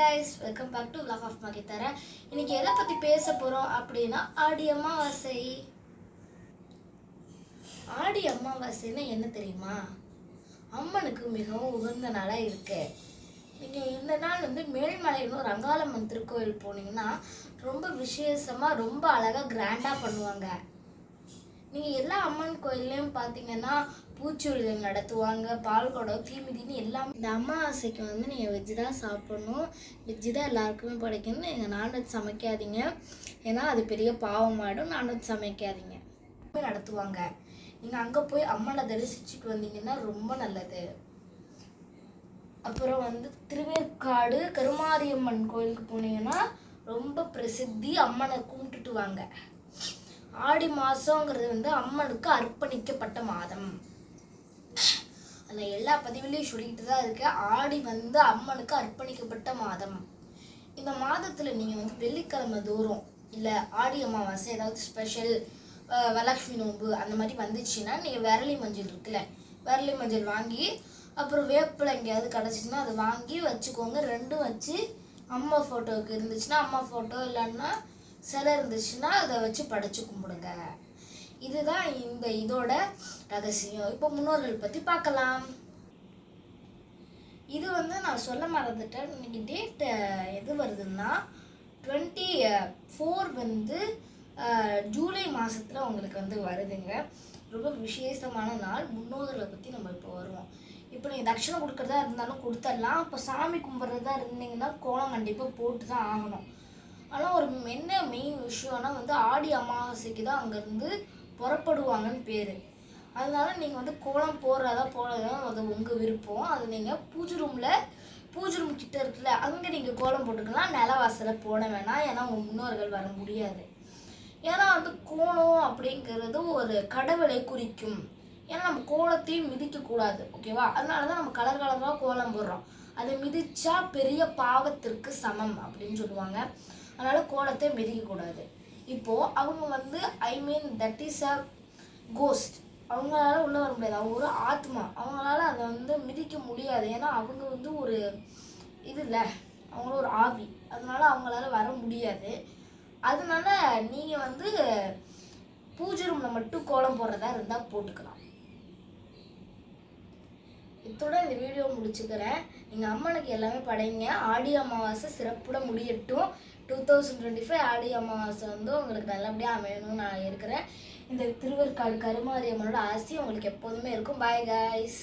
Guys welcome back to vlog of மகிதர இன்னைக்கு எதை பற்றி பேச போகிறோம் அப்படின்னா ஆடி அமாவாசை. ஆடி அமாவாசைன்னா என்ன தெரியுமா? அம்மனுக்கு மிகவும் உகந்த நாளாக இருக்கு. நீங்கள் இந்த நாள் வந்து மேல்மலையிலும் ரங்காளம்மன் திருக்கோயில் போனீங்கன்னா ரொம்ப விசேஷமாக ரொம்ப அழகாக கிராண்டாக பண்ணுவாங்க. நீங்கள் எல்லா அம்மன் கோயில்லையும் பார்த்தீங்கன்னா பூச்சொரிதல் நடத்துவாங்க பால் குடம் தீமிதின்னு எல்லாம் இந்த அமாவாசைக்கு வந்து நீங்கள் வெஜ்ஜு தான் சாப்பிடணும். வெஜ்ஜு தான் எல்லாருக்குமே படைக்கணும் நீங்கள் நான்வெஜ் சமைக்காதீங்க. ஏன்னா அது பெரிய பாவமாயிடும் நான்வெஜ் சமைக்காதீங்க. நடத்துவாங்க. நீங்கள் அங்கே போய் அம்மனை தரிசிச்சுட்டு வந்தீங்கன்னா ரொம்ப நல்லது. அப்புறம் வந்து திருவேற்காடு கருமாரியம்மன் கோயிலுக்கு போனீங்கன்னா ரொம்ப பிரசித்தி அம்மனை கும்பிட்டுட்டு வாங்க. ஆடி மாதங்கிறது வந்து அம்மனுக்கு அர்ப்பணிக்கப்பட்ட மாதம். அதில் எல்லா பதிவுலையும் சொல்லிக்கிட்டு தான் இருக்கேன் ஆடி வந்து அம்மனுக்கு அர்ப்பணிக்கப்பட்ட மாதம். இந்த மாதத்தில் நீங்கள் வந்து வெள்ளிக்கிழமை தோறும் இல்லை ஆடி அமாவாசை ஏதாவது ஸ்பெஷல் வரலட்சுமி நோன்பு அந்த மாதிரி வந்துச்சுன்னா நீங்கள் விரலி மஞ்சள் இருக்குல்ல விரலி மஞ்சள் வாங்கி அப்புறம் வேப்பிலை எங்கேயாவது கிடச்சிச்சின்னா அதை வாங்கி வச்சுக்கோங்க. ரெண்டும் வச்சு அம்மா ஃபோட்டோவுக்கு இருந்துச்சுன்னா அம்மா ஃபோட்டோ இல்லைன்னா சிலை இருந்துச்சுன்னா அதை வச்சு படைச்சு கும்பிடுங்க. இதுதான் இந்த இதோட ரகசியம். இப்போ முன்னோர்கள் பற்றி பார்க்கலாம். இது வந்து நான் சொல்ல மறந்துட்டேன். இன்னைக்கு டேட் எது வருதுன்னா டுவெண்ட்டி ஃபோர் வந்து ஜூலை மாதத்தில் உங்களுக்கு வந்து வருதுங்க. ரொம்ப விசேஷமான நாள். முன்னோர்களை பற்றி நம்ம இப்போ வருவோம். இப்போ நீங்கள் தட்சணை கொடுக்குறதா இருந்தாலும் கொடுத்துடலாம் இப்போ சாமி கும்பிட்றதா இருந்தீங்கன்னா கோலம் கண்டிப்பாக போட்டு தான் ஆகணும். ஆனால் ஒரு என்ன மெயின் விஷயம்னா வந்து ஆடி அமாவாசைக்கு தான் அங்கேருந்து புறப்படுவாங்கன்னு பேர். அதனால நீங்கள் வந்து கோலம் போடுறதா போடுறதா அது உங்கள் விருப்பம். அது நீங்கள் பூஜை ரூமில் பூஜை ரூம் கிட்ட இருக்குல்ல அங்கே நீங்கள் கோலம் போட்டுக்கலாம். நிலவாசல போட வேணாம். ஏன்னா உங்கள் முன்னோர்கள் வர முடியாது. ஏன்னா வந்து கோலம் அப்படிங்கிறது ஒரு கடவுளை குறிக்கும். ஏன்னா நம்ம கோலத்தையும் மிதிக்கக்கூடாது. ஓகேவா? அதனால தான் நம்ம கலர் கலராக கோலம் போடுறோம். அதை மிதிச்சா பெரிய பாவத்திற்கு சமம் அப்படின்னு சொல்லுவாங்க. அதனால் கோலத்தை மிதிக்கக்கூடாது இப்போது அவங்க வந்து I mean that is a ghost அவங்களால உள்ளே வர முடியாது. அவங்க ஒரு ஆத்மா. அவங்களால அதை வந்து மிதிக்க முடியாது. ஏன்னா அவங்க வந்து ஒரு இது இல்லை. அவங்கள ஒரு ஆவி. அதனால அவங்களால வர முடியாது. அதனால நீங்கள் வந்து பூஜை ரூமில் மட்டும் கோலம் போடுறதா இருந்தால் போட்டுக்கலாம். இத்தோட இந்த வீடியோ முடிச்சுக்கிறேன். நீங்கள் அம்மனுக்கு எல்லாமே படைங்க. ஆடி அமாவாசை சிறப்புட முடியட்டும். Two thousand twenty five Aadi Amavasai வந்து உங்களுக்கு நல்லபடியாக அமையணும்னு நான் இருக்கிறேன். இந்த திருவேற்காடு கருமாரி அம்மனோட ஆசி உங்களுக்கு எப்போதுமே இருக்கும். Bye guys